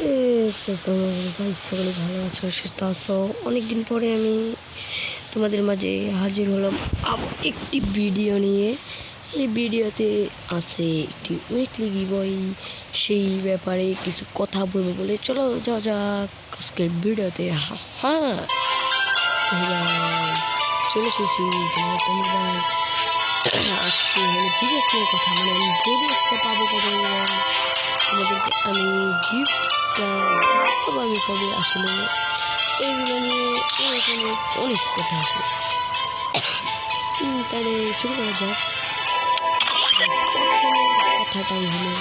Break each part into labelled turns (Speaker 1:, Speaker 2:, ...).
Speaker 1: ভাই, সকলে ভালো আছো, সুস্থ আছো? অনেকদিন পরে আমি তোমাদের মাঝে হাজির হলাম আবার একটি ভিডিও নিয়ে। এই ভিডিওতে আছে একটি উইকলি বই সেই ব্যাপারে কিছু কথা বলব বলে। চলো যা যাক আজকের ভিডিওতে। হ্যাঁ চলে এসেছি তোমার তোমার ভাই। আজকে হলো বিবেস নিয়ে কথা মানে আমি বিবেসটা পাবো কবে? তোমাদেরকে আমি গিফটটা পাবো আমি কবে আসলে এইগুলো নিয়ে অনেক অনেক অনেক কথা আছে। তাহলে শুরু করা যাক। কথাটাই হলো,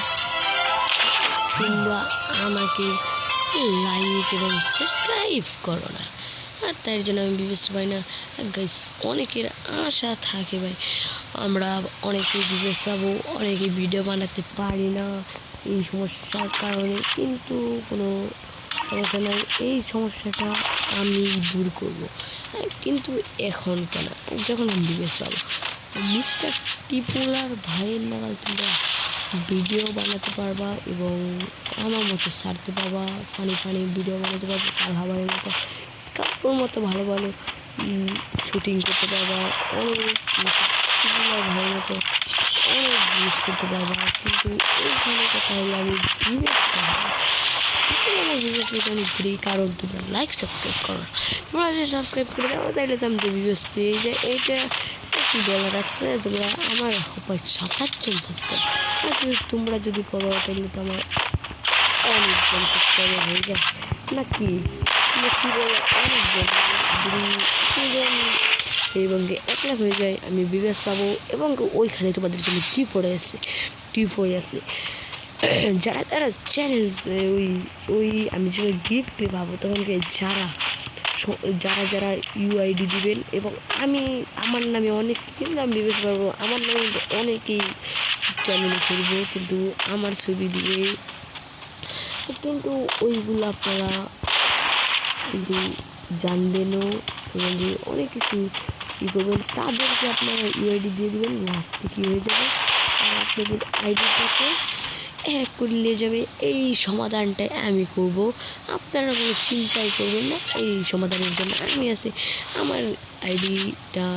Speaker 1: তোমরা আমাকে লাইক এবং সাবস্ক্রাইব করো না। আর তার জন্য আমি বিবেচনা পাই না। গাইস অনেকের আশা থাকে ভাই, আমরা অনেকে বিবেচ পাবো, অনেকে ভিডিও বানাতে পারি না। এই সমস্যার কারণে কিন্তু কোনো সমস্যা নাই। এই সমস্যাটা আমি দূর করব। কিন্তু এখন কেন? যখন আমি বিবেচ পাবো মিস্টার টিপুলার ভাইয়ের নাগাল তোমরা ভিডিও বানাতে পারবা এবং আমার মতো সারতে পারবা ফানি ফানি ভিডিও বানাতে পারবা কাল হাবারের মতো স্কার্পের মতো ভালো ভালো শুটিং করতে পারবা। অনেক ভাইয়ের মতো অনেক জিনিস করতে পারবা কিন্তু এইখানে কথা হলো আমি তোমরা লাইক সাবস্ক্রাইব করো তোমরা যদি সাবস্ক্রাইব করে দাও তাহলে তো আমি ভিডিওস পেয়ে যাই এইটা কি বলার আছে তোমরা আমার হয় সাত সাবস্ক্রাইব আর যদি তোমরা যদি করো তাহলে তো আমার অনেকজন সাবস্ক্রাইবার হয়ে যায় নাকি কী বলো অনেকজন দুই তিনজন এবং এক লাখ হয়ে যায়, আমি বিবেশ পাবো এবং ওইখানে তোমাদের জন্য টিপ পড়ে আছে টিপ হয়ে আছে যারা যারা চ্যালেঞ্জ ওই ওই আমি যখন গিফট পাবো, তখন কি যারা যারা যারা ইউআইডি দিবেন এবং আমি, আমার নামে অনেক, কিন্তু আমি বিবেচ পারব আমার নামে অনেকেই চ্যানেল করব, কিন্তু আমার ছবি দিয়ে কিন্তু ওইগুলো আপনারা কিন্তু জানবেনও এবং কি অনেক কিছু ই করবেন? তাদেরকে আপনারা ইউআইডি দিয়ে দেবেন লাস্টে কী হয়ে যাবে? আর আপনাদের আইডিটাকে হ্যাক করলে যাবে। এই সমাধানটাই আমি করব। আপনারা কোনো চিন্তাই করবেন না, এই সমাধানের জন্য আমি আছি। আমার আইডিটা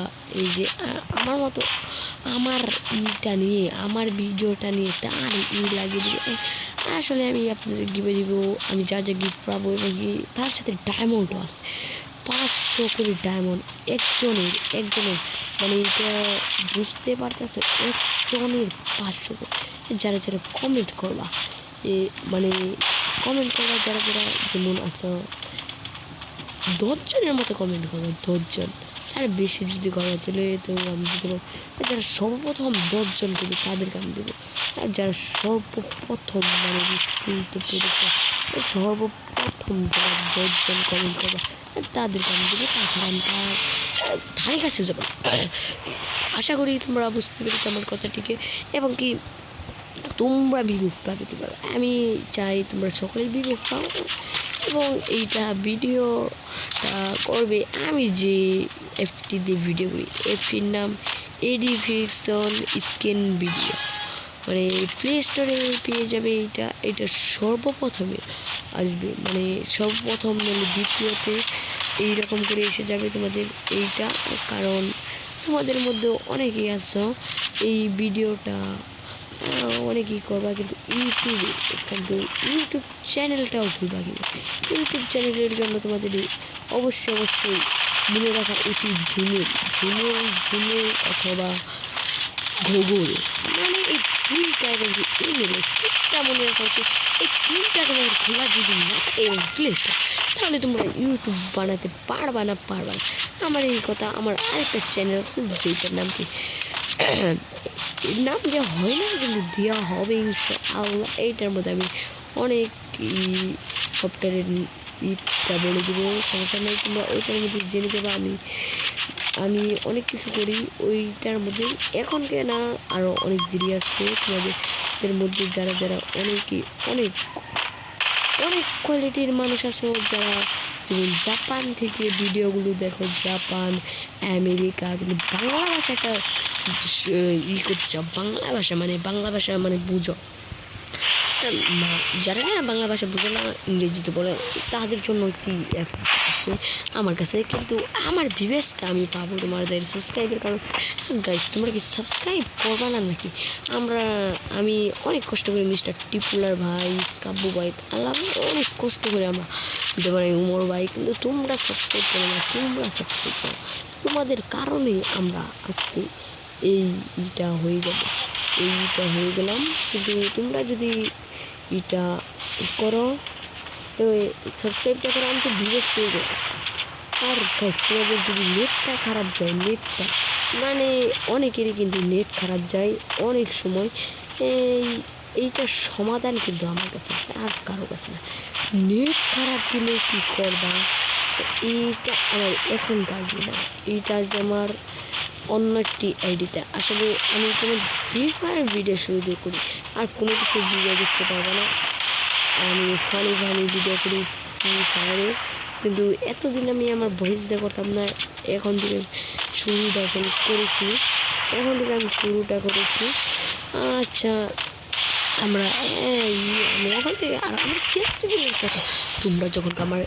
Speaker 1: এই যে আমার মতো, আমার ইটা নিয়ে, আমার ভিডিওটা নিয়ে তার ই লাগিয়ে দেবে। আসলে আমি আপনাদের গিফে দিব, আমি যা যা গিফট পাবো এবং কি, তার সাথে ডায়মন্ডও আছে পাঁচশো করে ডায়মন্ড একজনের একজনের মানে এটা বুঝতে পারতেছে, একজনের পাঁচশো করে যারা যারা কমেন্ট করবা, এ মানে কমেন্ট করবা, যারা যারা যেমন আছে, দশজনের মতো কমেন্ট করব, দশজন। তার বেশি যদি করা, তাহলে তো আমি দেবো যারা সর্বপ্রথম দশজন করবে, তাদেরকে আমি দেবো। আর যারা সর্বপ্রথম মানে বিস্তারিত সর্বপ্রথম দশজন কমেন্ট দেবো তাছাড়া আমি তার ধারে কাছে যাব আশা করি তোমরা বুঝতে পেরেছ আমার কথাটিকে। এবং কি, তোমরা বিবেচ পাবে তোমরা আমি চাই তোমরা সকলেই বিবেচ পাও। এবং এইটা ভিডিওটা করবে আমি যে এফটি দিয়ে ভিডিও করি এফটির নাম এডিফিকশন স্ক্যান ভিডিও। মানে প্লে স্টোরে পেয়ে যাবে এইটা এটা সর্বপ্রথমে আসবে। মানে সর্বপ্রথম মানে দ্বিতীয়তে এইরকম করে এসে যাবে তোমাদের এইটা। কারণ তোমাদের মধ্যে অনেকেই আছো, এই ভিডিওটা অনেকেই করবা কিন্তু ইউটিউবে, কিন্তু ইউটিউব চ্যানেলটাও খুলবা কিন্তু। ইউটিউব চ্যানেলের জন্য তোমাদের অবশ্যই অবশ্যই মনে রাখা উচিত ঝিমেল ঝিমেল ঝিমেল অথবা গুগল মানে এই দুইটা এবং যে ইমেল তিনটা মনে রাখা উচিত। এই তিনটা তোমাদের খোলা যদি তাহলে তোমরা ইউটিউব বানাতে পারবা না পারবা না। আমার এই কথা, আমার আরেকটা চ্যানেল আছে, যেটার নাম কি? নাম দেওয়া হয় না, কিন্তু দেওয়া হবে ইনশাআল্লাহ। এইটার মধ্যে আমি অনেক সফটওয়্যারের ইটা বলে দেবো সমস্যা নেই তোমরা ওইটার মধ্যে জেনে দেবো আমি আমি অনেক কিছু করি। ওইটার মধ্যে এখন না আরও অনেক দেরি আছে। তোমাদের মধ্যে যারা যারা অনেকই অনেক অনেক কোয়ালিটির মানুষ আছে, যারা যেমন জাপান থেকে ভিডিওগুলো দেখো, জাপান, আমেরিকা কিন্তু বাংলা ভাষাটা ই করতে চাও, বাংলা ভাষা মানে বাংলা ভাষা মানে বুঝো। যারা না বাংলা ভাষা বুঝে না, ইংরেজিতে বলে, তাদের জন্য একটি অ্যাপ আছে আমার কাছে। কিন্তু আমার ভিভেসটা আমি পাবো তোমাদের সাবস্ক্রাইবের কারণ গাইস তোমরা কি সাবস্ক্রাইব করবা না নাকি? আমরা, আমি অনেক কষ্ট করে মিস্টার টিপুলার ভাই কাব্বু ভাই আল্লাহ অনেক কষ্ট করে আমরা ভিডিও বানাই উমর ভাই, কিন্তু তোমরা সাবস্ক্রাইব করো না, তোমরা সাবস্ক্রাইব করো। তোমাদের কারণেই আমরা আজকে এইটা হয়ে যাবে। এইটা হয়ে গেলাম। কিন্তু তোমরা যদি এটা করো। তো সাবস্ক্রাইবটা করো, আমি তো ভিডিওস পেয়ে যাব। আর তোমাদের যদি নেটটা খারাপ যায় নেটটা মানে অনেকেরই কিন্তু নেট খারাপ যায় অনেক সময়। এই, এইটার সমাধান কিন্তু আমার কাছে আছে, আর কারও কাছে না। নেট খারাপ দিলে কী করবা? এইটা আমার এখন কাজে না। এইটা আসবে আমার অন্য একটি আইডিতে। আসলে আমি কোনো ফ্রি ফায়ার ভিডিও শুরু করি। আর কোনো কিছু ভিডিও দেখতে পারব না। আমি ফানি ফানি ভিডিও করি ফ্রি ফায়ারে কিন্তু এতদিন আমি আমার ভয়েস দিয়ে করতাম না এখন থেকে শুরু দর্শন করেছি। এখন থেকে আমি শুরুটা করেছি। আচ্ছা আমরা, এই, আমি এখন থেকে, আর আমার ফেস্টিভ্যালের কথা তোমরা যখন আমার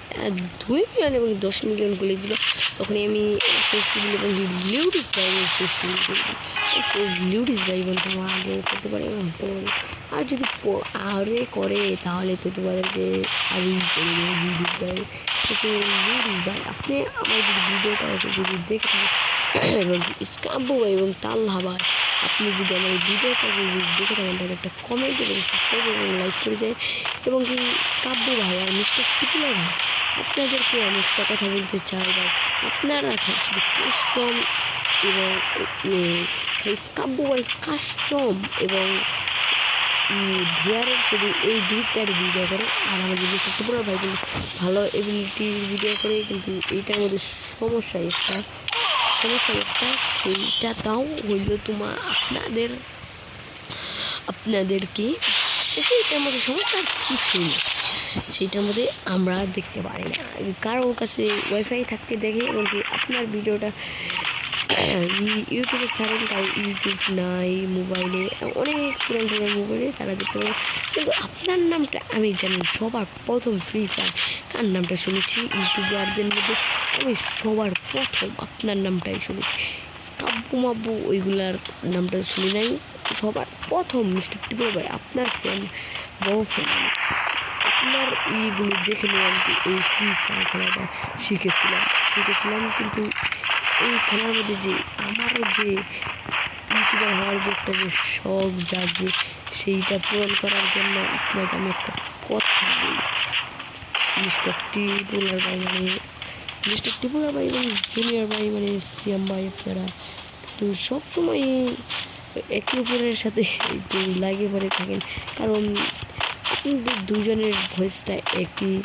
Speaker 1: দুই মিলিয়ন এবং দশ মিলিয়ন করেছিল তখনই আমি ফেস্টিভ্যাল এবং লিউডিস ভাই ফেস্টিভ্যাল লিউডিস ভাই বোন তোমার আগে করতে পারে আর যদি আরে করে, তাহলে তো তোমাদেরকে আমি লিউডিস ভাই। লিউডিস ভাই, আপনি আমার যদি ভিডিওটা যদি দেখে থাকেন, এবং স্কাম্বো ভাই এবং তাল্লা ভাই আপনি যদি আমার ভিডিওটা দেখে থাকেন তাহলে একটা কমেন্ট এবং সাবস্ক্রাইব এবং লাইক করে যায় এবং কি স্কাব্য ভাই আর মিস্টার টিপুলা ভাই, আপনাদেরকে আমি একটা কথা বলতে চাই বা আপনারা শুধু কাস্টম এবং স্কাব্য ভাই কাস্টম এবং ভিয়ারের শুধু এই দুইটার ভিডিও করে। আর আমাদের মিস্টার ত্রিপুরা ভাই কিন্তু ভালো এবিলিটির ভিডিও করে, কিন্তু এইটার মধ্যে সমস্যা একটা। সমস্যা একটা সেইটা তাও হইল তোমার আপনাদের, আপনাদেরকে। সেইটার মধ্যে সমস্যা কিছু নেই। সেইটার মধ্যে আমরা দেখতে পারি না। কারোর কাছে ওয়াইফাই থাকতে দেখে এবং আপনার ভিডিওটা ইউটিউবে ছাড়েন তাই ইউটিউব নাই মোবাইলে অনেক পুরান পুরান মোবাইলে তারা দেখতে পারে। কিন্তু আপনার নামটা, আমি জানি সবার প্রথম ফ্রি ফায়ার কার নামটা শুনেছি? ইউটিউবারদের মধ্যে আমি সবার প্রথম আপনার নামটাই শুনেছি। কাব্বু মাব্বু ওইগুলার নামটা শুনি নাই। সবার প্রথম মিস্টার টিপো ভাই, আপনার ফ্যান বড় ফ্যান আপনার ইগুলো দেখে নিয়ে আমি এই ফ্রি ফায়ার খেলাটা শিখেছিলাম। শিখেছিলাম কিন্তু এই খেলার মধ্যে যে আমারও যে ইউটিউবার হওয়ার যে একটা যে শখ জাগে, সেইটা পূরণ করার জন্য আপনাকে আমি একটা কথা বলি। মিস্টার টিপুলার ভাই মানে মিস্টার টিপুলার ভাই এবং জুনিয়র ভাই মানে সিয়াম ভাই আপনারা। তো সবসময় একে অপরের সাথে একটু লাগে পড়ে থাকেন। কারণ আপনাদের দুজনের ভয়েসটা একই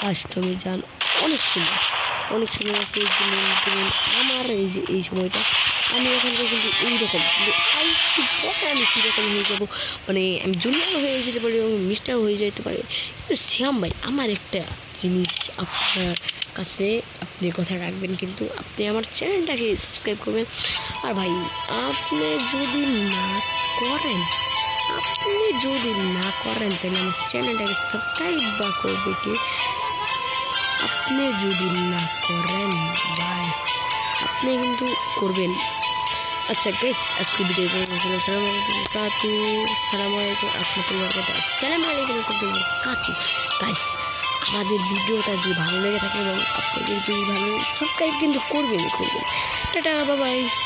Speaker 1: কাস্টমে যান, অনেক সুন্দর। অনেক সময় আছে আমার এই যে, এই সময়টা, আমি এখন কিন্তু এইরকম, কিন্তু আমি কীরকম হয়ে যাব মানে আমি জুনিয়র হয়ে যেতে পারি এবং মিস্টার হয়ে যেতে পারি। কিন্তু শ্যাম ভাই, আমার একটা জিনিস আপনার কাছে আপনি কথা রাখবেন, কিন্তু আপনি আমার চ্যানেলটাকে সাবস্ক্রাইব করবেন। আর ভাই, আপনি যদি না করেন, আপনি যদি না করেন, তাহলে আমার চ্যানেলটাকে সাবস্ক্রাইব বা করবে কি? আপনি যদি না করেন, ভাই, আপনি কিন্তু করবেন। আচ্ছা গাইস আজকে ভিডিও আসসালামু আলাইকুম কাতু সালামু আলাইকুম বরকাতুহু আসসালামু আলাইকুম কাতু গাইস আমাদের ভিডিওটা যদি ভালো লেগে থাকে এবং আপনাদের যদি ভালো সাবস্ক্রাইব কিন্তু করবেন করবেন টাটা বাবাই